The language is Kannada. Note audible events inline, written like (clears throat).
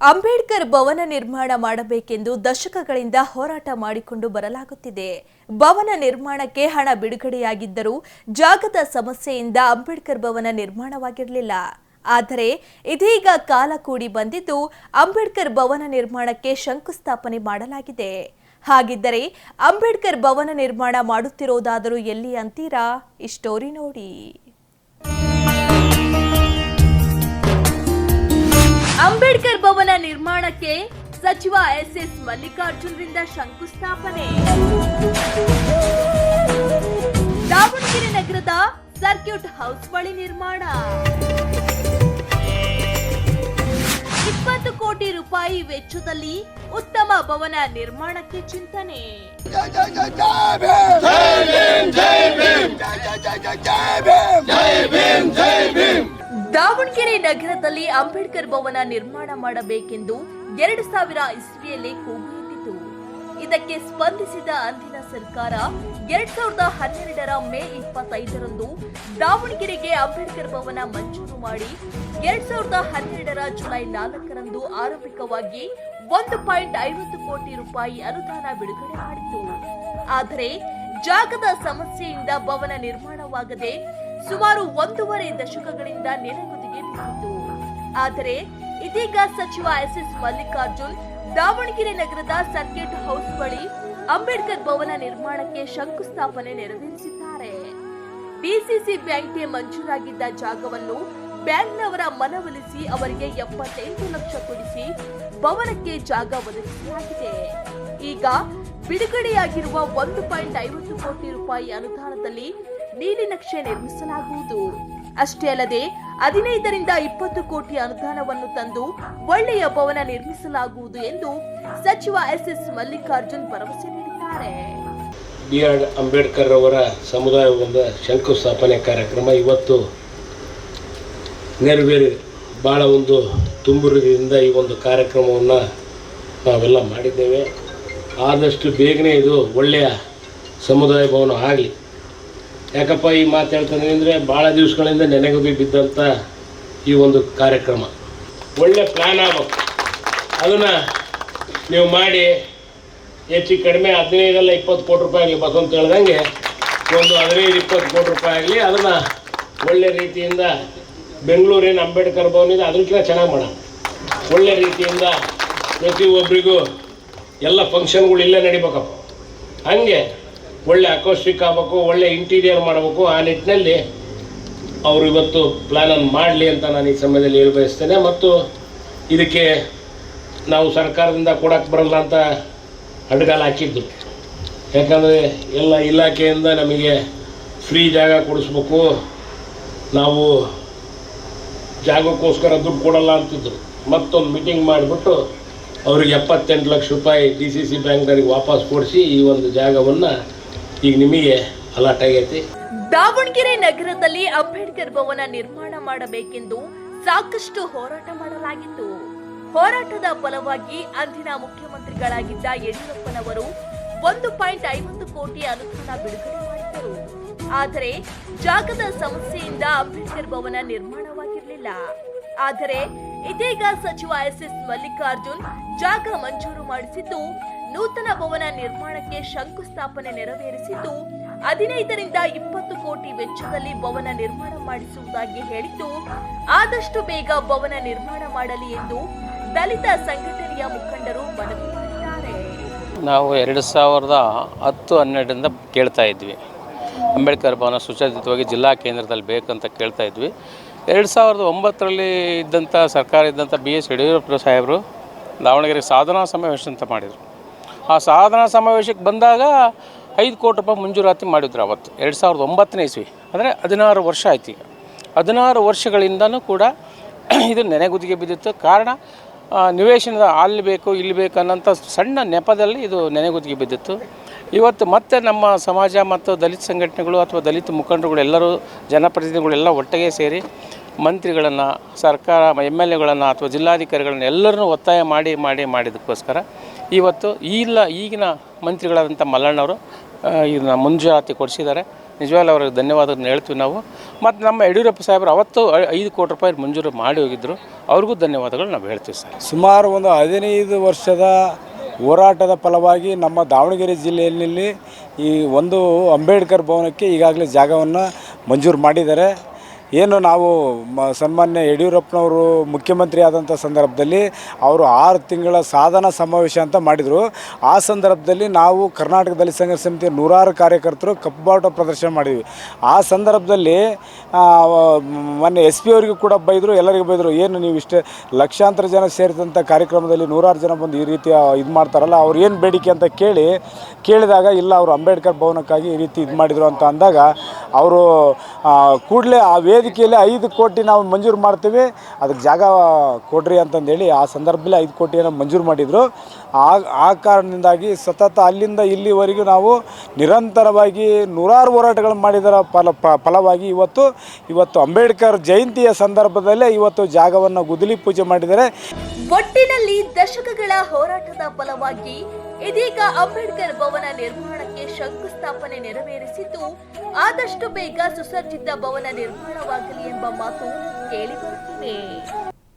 ಅಂಬೇಡ್ಕರ್ ಭವನ ನಿರ್ಮಾಣ ಮಾಡಬೇಕೆಂದು ದಶಕಗಳಿಂದ ಹೋರಾಟ ಮಾಡಿಕೊಂಡು ಬರಲಾಗುತ್ತಿದೆ. ಭವನ ನಿರ್ಮಾಣಕ್ಕೆ ಹಣ ಬಿಡುಗಡೆಯಾಗಿದ್ದರೂ ಜಾಗದ ಸಮಸ್ಯೆಯಿಂದ ಅಂಬೇಡ್ಕರ್ ಭವನ ನಿರ್ಮಾಣವಾಗಿರಲಿಲ್ಲ. ಆದರೆ ಇದೀಗ ಕಾಲ ಕೂಡಿ ಬಂದಿದ್ದು ಅಂಬೇಡ್ಕರ್ ಭವನ ನಿರ್ಮಾಣಕ್ಕೆ ಶಂಕುಸ್ಥಾಪನೆ ಮಾಡಲಾಗಿದೆ. ಹಾಗಿದ್ದರೆ ಅಂಬೇಡ್ಕರ್ ಭವನ ನಿರ್ಮಾಣ ಮಾಡುತ್ತಿರೋದಾದರೂ ಎಲ್ಲಿ ಅಂತೀರಾ? ಈ ಸ್ಟೋರಿ ನೋಡಿ. ಅಂಬೇಡ್ಕರ್ ಭವನ ನಿರ್ಮಾಣಕ್ಕೆ ಸಚಿವ ಎಸ್ ಎಸ್ ಮಲ್ಲಿಕಾರ್ಜುನರಿಂದ ಶಂಕುಸ್ಥಾಪನೆ. ದಾವಣಗೆರೆ ನಗರದ ಸರ್ಕ್ಯೂಟ್ ಹೌಸ್ ಬಳಿ ನಿರ್ಮಾಣ. ಇಪ್ಪತ್ತು ಕೋಟಿ ರೂಪಾಯಿ ವೆಚ್ಚದಲ್ಲಿ ಉತ್ತಮ ಭವನ ನಿರ್ಮಾಣಕ್ಕೆ ಚಿಂತನೆ. ದಾವಣಗೆರೆ ನಗರದಲ್ಲಿ ಅಂಬೇಡ್ಕರ್ ಭವನ ನಿರ್ಮಾಣ ಮಾಡಬೇಕೆಂದು ಎರಡು ಸಾವಿರ ಇಸ್ವಿಯಲ್ಲಿ ಕೂಗಿಟ್ಟಿತು ಇದಕ್ಕೆ ಸ್ಪಂದಿಸಿದ ಅಂದಿನ ಸರ್ಕಾರ ಎರಡ್ ಸಾವಿರದ ಹನ್ನೆರಡರ ಮೇ ಇಪ್ಪತ್ತೈದರಂದು ದಾವಣಗೆರೆಗೆ ಅಂಬೇಡ್ಕರ್ ಭವನ ಮಂಜೂರು ಮಾಡಿ ಎರಡ್ ಸಾವಿರದ ಹನ್ನೆರಡರ ಜುಲೈ ನಾಲ್ಕರಂದು ಆರಂಭಿಕವಾಗಿ ಒಂದು ಪಾಯಿಂಟ್ ಐವತ್ತು ಕೋಟಿ ರೂಪಾಯಿ ಅನುದಾನ ಬಿಡುಗಡೆ ಮಾಡಿತು ಆದರೆ ಜಾಗದ ಸಮಸ್ಯೆಯಿಂದ ಭವನ ನಿರ್ಮಾಣವಾಗದೆ ಸುಮಾರು ಒಂದೂವರೆ ದಶಕಗಳಿಂದ ನೆನೆಗುದಿಗೆ ಬಿದ್ದಿತ್ತು ಆದರೆ ಇದೀಗ ಸಚಿವ ಎಸ್ ಎಸ್ ಮಲ್ಲಿಕಾರ್ಜುನ್ ದಾವಣಗೆರೆ ನಗರದ ಸರ್ಕಿಟ್ ಹೌಸ್ ಬಳಿ ಅಂಬೇಡ್ಕರ್ ಭವನ ನಿರ್ಮಾಣಕ್ಕೆ ಶಂಕುಸ್ಥಾಪನೆ ನೆರವೇರಿಸಿದ್ದಾರೆ. ಡಿಸಿಸಿ ಬ್ಯಾಂಕ್ಗೆ ಮಂಜೂರಾಗಿದ್ದ ಜಾಗವನ್ನು ಬ್ಯಾಂಕ್ನವರ ಮನವೊಲಿಸಿ ಅವರಿಗೆ ಎಪ್ಪತ್ತೆಂಟು ಲಕ್ಷ ಕೊಡಿಸಿ ಭವನಕ್ಕೆ ಜಾಗ ಒದಗಿಸಲಾಗಿದೆ. ಈಗ ಬಿಡುಗಡೆಯಾಗಿರುವ ಒಂದು ಪಾಯಿಂಟ್ ಐವತ್ತು ಕೋಟಿ ರೂಪಾಯಿ ಅನುದಾನದಲ್ಲಿ ನೀಲಿನಕ್ಷೆ ನಿರ್ಮಿಸಲಾಗುವುದು ಅಷ್ಟೇ ಅಲ್ಲದೆ, ಹದಿನೈದರಿಂದ ಇಪ್ಪತ್ತು ಕೋಟಿ ಅನುದಾನವನ್ನು ತಂದು ಒಳ್ಳೆಯ ಭವನ ನಿರ್ಮಿಸಲಾಗುವುದು ಎಂದು ಸಚಿವ ಎಸ್ ಎಸ್ ಮಲ್ಲಿಕಾರ್ಜುನ್ ಭರವಸೆ ನೀಡಿದ್ದಾರೆ. ಬಿ ಆರ್ ಅಂಬೇಡ್ಕರ್ ಅವರ ಸಮುದಾಯ ಶಂಕುಸ್ಥಾಪನೆ ಕಾರ್ಯಕ್ರಮ ಇವತ್ತು ನೆರವೇರಿ ಭಾಳ ಒಂದು ತುಂಬುರದಿಂದ ಈ ಒಂದು ಕಾರ್ಯಕ್ರಮವನ್ನು ನಾವೆಲ್ಲ ಮಾಡಿದ್ದೇವೆ. ಆದಷ್ಟು ಬೇಗನೆ ಇದು ಒಳ್ಳೆಯ ಸಮುದಾಯ ಭವನ ಆಗಲಿ. ಯಾಕಪ್ಪ ಈ ಮಾತು ಹೇಳ್ತಾನೆ ಅಂದರೆ ಭಾಳ ದಿವಸಗಳಿಂದ ನೆನೆಗುದಿ ಬಿದ್ದಂಥ ಈ ಒಂದು ಕಾರ್ಯಕ್ರಮ. ಒಳ್ಳೆ ಪ್ಲ್ಯಾನ್ ಆಗಬೇಕು. ಅದನ್ನು ನೀವು ಮಾಡಿ, ಹೆಚ್ಚು ಕಡಿಮೆ ಹದಿನೈದಲ್ಲ ಇಪ್ಪತ್ತು ಕೋಟಿ ರೂಪಾಯಿ ಆಗಲಿ ಬಸವಂತ ಹೇಳ್ದಂಗೆ, ಒಂದು ಹದಿನೈದು, ಇಪ್ಪತ್ತು ಕೋಟಿ ರೂಪಾಯಿ ಆಗಲಿ ಅದನ್ನು ಒಳ್ಳೆ ರೀತಿಯಿಂದ ಬೆಂಗಳೂರಿನ ಅಂಬೇಡ್ಕರ್ ಭವನ ಇದೆ ಅದಕ್ಕಿಂತ ಚೆನ್ನಾಗಿ ಮಾಡೋಣ. ಒಳ್ಳೆ ರೀತಿಯಿಂದ ಪ್ರತಿಯೊಬ್ಬರಿಗೂ ಎಲ್ಲ ಫಂಕ್ಷನ್ಗಳು ಇಲ್ಲೇ ನಡಿಬೇಕಪ್ಪ. ಹಂಗೆ ಒಳ್ಳೆ ಅಕೋಸ್ಟಿಕ್ ಆಗಬೇಕು, ಒಳ್ಳೆ ಇಂಟೀರಿಯರ್ ಮಾಡಬೇಕು, ಆ ನಿಟ್ಟಿನಲ್ಲಿ ಅವರು ಇವತ್ತು ಪ್ಲ್ಯಾನನ್ನು ಮಾಡಲಿ ಅಂತ ನಾನು ಈ ಸಮಯದಲ್ಲಿ ಹೇಳಿ ಬಯಸ್ತೇನೆ. ಮತ್ತು ಇದಕ್ಕೆ ನಾವು ಸರ್ಕಾರದಿಂದ ಕೊಡಕ್ಕೆ ಬರಲ್ಲ ಅಂತ ಅಡ್ಗಾಲ ಹಾಕಿದ್ದು. ಯಾಕಂದರೆ ಎಲ್ಲ ಇಲಾಖೆಯಿಂದ ನಮಗೆ ಫ್ರೀ ಜಾಗ ಕೊಡಿಸ್ಬೇಕು. ನಾವು ಜಾಗಕ್ಕೋಸ್ಕರ ದುಡ್ಡು ಕೊಡಲ್ಲ ಅಂತಿದ್ರು. ಮತ್ತೊಂದು ಮೀಟಿಂಗ್ ಮಾಡಿಬಿಟ್ಟು ಅವ್ರಿಗೆ ಎಪ್ಪತ್ತೆಂಟು ಲಕ್ಷ ರೂಪಾಯಿ ಡಿ ಸಿ ಸಿ ಬ್ಯಾಂಕ್ನವ್ರಿಗೆ ವಾಪಸ್ ಕೊಡಿಸಿ ಈ ಒಂದು ಜಾಗವನ್ನು ಈಗ ನಿಮಗೆ ಅಲಾಟ್ ಆಗೈತಿ. ದಾವಣಗೆರೆ ನಗರದಲ್ಲಿ ಅಂಬೇಡ್ಕರ್ ಭವನ ನಿರ್ಮಾಣ ಮಾಡಬೇಕೆಂದು ಸಾಕಷ್ಟು ಹೋರಾಟ ಮಾಡಲಾಗಿತ್ತು. ಹೋರಾಟದ ಫಲವಾಗಿ ಅಂದಿನ ಮುಖ್ಯಮಂತ್ರಿಗಳಾಗಿದ್ದ ಯಡಿಯೂರಪ್ಪನವರು ಒಂದು ಪಾಯಿಂಟ್ ಐವತ್ತು ಕೋಟಿ ಅನುದಾನ ಬಿಡುಗಡೆ ಮಾಡಿದ್ದರು. ಆದರೆ ಜಾಗದ ಸಮಸ್ಯೆಯಿಂದ ಅಂಬೇಡ್ಕರ್ ಭವನ ನಿರ್ಮಾಣವಾಗಿರಲಿಲ್ಲ. ಆದರೆ ಇದೀಗ ಸಚಿವ ಎಸ್ ಎಸ್ ಮಲ್ಲಿಕಾರ್ಜುನ್ ಜಾಗ ಮಂಜೂರು ಮಾಡಿಸಿದ್ದು ನೂತನ ಭವನ ನಿರ್ಮಾಣಕ್ಕೆ ಶಂಕುಸ್ಥಾಪನೆ ನೆರವೇರಿಸಿದ್ದು, ಹದಿನೈದರಿಂದ ಇಪ್ಪತ್ತು ಕೋಟಿ ವೆಚ್ಚದಲ್ಲಿ ಭವನ ನಿರ್ಮಾಣ ಮಾಡಿಸುವುದಾಗಿ ಹೇಳಿದ್ದು, ಆದಷ್ಟು ಬೇಗ ಭವನ ನಿರ್ಮಾಣ ಮಾಡಲಿ ಎಂದು ದಲಿತ ಸಂಘಟನೆಯ ಮುಖಂಡರು ಮನವಿ ಮಾಡಿದ್ದಾರೆ. ನಾವು ಎರಡು ಸಾವಿರದ ಹತ್ತು ಹನ್ನೆರಡರಿಂದ ಕೇಳ್ತಾ ಇದ್ವಿ. ಅಂಬೇಡ್ಕರ್ ಭವನ ಸುಸಜ್ಜಿತವಾಗಿ ಜಿಲ್ಲಾ ಕೇಂದ್ರದಲ್ಲಿ ಬೇಕಂತ ಕೇಳ್ತಾ ಇದ್ವಿ. ಎರಡು ಸಾವಿರದ ಒಂಬತ್ತರಲ್ಲಿ ಇದ್ದಂಥ ಸರ್ಕಾರ ಇದ್ದಂಥ ಬಿ ಎಸ್ ಯಡಿಯೂರಪ್ಪ ಸಾಹೇಬರು ದಾವಣಗೆರೆ ಸಾಧನಾ ಸಮಾವೇಶ ಅಂತ ಮಾಡಿದರು. ಆ ಸಾಧನಾ ಸಮಾವೇಶಕ್ಕೆ ಬಂದಾಗ ಐದು ಕೋಟಿ ರೂಪಾಯಿ ಮಂಜೂರಾತಿ ಮಾಡಿದ್ರು ಅವತ್ತು, ಎರಡು ಸಾವಿರದ ಒಂಬತ್ತನೇ ಇಸ್ವಿ. ಅಂದರೆ ಹದಿನಾರು ವರ್ಷ ಆಯ್ತು ಈಗ. ಹದಿನಾರು ವರ್ಷಗಳಿಂದನೂ ಕೂಡ (clears throat) ಇದು ನೆನೆಗುದಿಗೆ ಬಿದ್ದಿತ್ತು. ಕಾರಣ ನಿವೇಶನದ ಅಲ್ಲಿ ಬೇಕು ಇಲ್ಲಿ ಬೇಕು ಅನ್ನೋಂಥ ಸಣ್ಣ ನೆಪದಲ್ಲಿ ಇದು ನೆನೆಗುದಿಗೆ ಬಿದ್ದಿತ್ತು. ಇವತ್ತು ಮತ್ತೆ ನಮ್ಮ ಸಮಾಜ ಮತ್ತು ದಲಿತ ಸಂಘಟನೆಗಳು ಅಥವಾ ದಲಿತ ಮುಖಂಡರುಗಳು ಎಲ್ಲರೂ, ಜನಪ್ರತಿನಿಧಿಗಳೆಲ್ಲ ಒಟ್ಟಿಗೆ ಸೇರಿ ಮಂತ್ರಿಗಳನ್ನು, ಸರ್ಕಾರ, ಎಂ ಎಲ್ ಎಗಳನ್ನು ಅಥವಾ ಜಿಲ್ಲಾಧಿಕಾರಿಗಳನ್ನ ಎಲ್ಲರನ್ನೂ ಒತ್ತಾಯ ಮಾಡಿ ಮಾಡಿ, ಮಾಡಿದ್ದಕ್ಕೋಸ್ಕರ ಇವತ್ತು ಇಲ್ಲ, ಈಗಿನ ಮಂತ್ರಿಗಳಾದಂಥ ಮಲ್ಲಣ್ಣವರು ಇದನ್ನ ಮುಂಜಾತಿ ಕೊಡಿಸಿದ್ದಾರೆ. ನಿಜವಾಗ್ಲೂ ಅವ್ರಿಗೆ ಧನ್ಯವಾದಗಳನ್ನ ಹೇಳ್ತೀವಿ ನಾವು. ಮತ್ತು ನಮ್ಮ ಯಡಿಯೂರಪ್ಪ ಸಾಹೇಬರು ಅವತ್ತು ಐದು ಕೋಟಿ ರೂಪಾಯಿ ಮಂಜೂರು ಮಾಡಿ ಹೋಗಿದ್ದರು ಅವ್ರಿಗೂ ಧನ್ಯವಾದಗಳು ನಾವು ಹೇಳ್ತೀವಿ ಸರ್. ಸುಮಾರು ಒಂದು ಹದಿನೈದು ವರ್ಷದ ಹೋರಾಟದ ಫಲವಾಗಿ ನಮ್ಮ ದಾವಣಗೆರೆ ಜಿಲ್ಲೆಯಲ್ಲಿ ಈ ಒಂದು ಅಂಬೇಡ್ಕರ್ ಭವನಕ್ಕೆ ಈಗಾಗಲೇ ಜಾಗವನ್ನು ಮಂಜೂರು ಮಾಡಿದ್ದಾರೆ. ಏನು ನಾವು ಮ ಸನ್ಮಾನ್ಯ ಯಡಿಯೂರಪ್ಪನವರು ಮುಖ್ಯಮಂತ್ರಿ ಆದಂಥ ಸಂದರ್ಭದಲ್ಲಿ ಅವರು ಆರು ತಿಂಗಳ ಸಾಧನಾ ಸಮಾವೇಶ ಅಂತ ಮಾಡಿದರು. ಆ ಸಂದರ್ಭದಲ್ಲಿ ನಾವು ಕರ್ನಾಟಕದಲ್ಲಿ ಸಂಘರ್ಷ ಸಮಿತಿಯ ನೂರಾರು ಕಾರ್ಯಕರ್ತರು ಕಪ್ಪು ಪ್ರದರ್ಶನ ಮಾಡಿದ್ವಿ. ಆ ಸಂದರ್ಭದಲ್ಲಿ ಮೊನ್ನೆ ಎಸ್ ಪಿ ಅವರಿಗೂ ಕೂಡ ಬೈದರು, ಎಲ್ಲರಿಗೂ ಬೈದರು, ಏನು ನೀವು ಇಷ್ಟೇ ಲಕ್ಷಾಂತರ ಜನ ಸೇರಿದಂಥ ಕಾರ್ಯಕ್ರಮದಲ್ಲಿ ನೂರಾರು ಜನ ಬಂದು ಈ ರೀತಿಯ ಇದು ಮಾಡ್ತಾರಲ್ಲ, ಅವ್ರು ಏನು ಬೇಡಿಕೆ ಅಂತ ಕೇಳಿ, ಕೇಳಿದಾಗ ಇಲ್ಲ, ಅವರು ಅಂಬೇಡ್ಕರ್ ಭವನಕ್ಕಾಗಿ ಈ ರೀತಿ ಇದು ಮಾಡಿದರು ಅಂತ ಅಂದಾಗ, ಅವರು ಕೂಡಲೇ ಆ ವೇದಿಕೆಯಲ್ಲಿ ಐದು ಕೋಟಿ ನಾವು ಮಂಜೂರು ಮಾಡ್ತೀವಿ. ಅದಕ್ಕೆ ಜಾಗ ಕೊಡ್ರಿ ಅಂತಂದೇಳಿ ಆ ಸಂದರ್ಭದಲ್ಲಿ ಐದು ಕೋಟಿಯನ್ನು ಮಂಜೂರು ಮಾಡಿದರು. ಆ ಆ ಕಾರಣದಿಂದಾಗಿ ಸತತ ಅಲ್ಲಿಂದ ಇಲ್ಲಿವರೆಗೂ ನಾವು ನಿರಂತರವಾಗಿ ನೂರಾರು ಹೋರಾಟಗಳು ಮಾಡಿದರ ಫಲ ಫಲವಾಗಿ ಇವತ್ತು ಇವತ್ತು ಅಂಬೇಡ್ಕರ್ ಜಯಂತಿಯ ಸಂದರ್ಭದಲ್ಲೇ ಇವತ್ತು ಜಾಗವನ್ನು ಗುದಲಿ ಪೂಜೆ ಮಾಡಿದರೆ ಒಟ್ಟಿನಲ್ಲಿ ದಶಕಗಳ ಹೋರಾಟದ ಫಲವಾಗಿ ಇದೀಗ ಅಂಬೇಡ್ಕರ್ ಭವನ ನಿರ್ಮಾಣಕ್ಕೆ ಶಂಕುಸ್ಥಾಪನೆ ನೆರವೇರಿಸಿದ್ದು ಆದಷ್ಟು ಬೇಗ ಸುಸಜ್ಜಿತ ಭವನ ನಿರ್ಮಾಣವಾಗಲಿ ಎಂಬ ಮಾತು ಕೇಳಿಬರುತ್ತಿದೆ.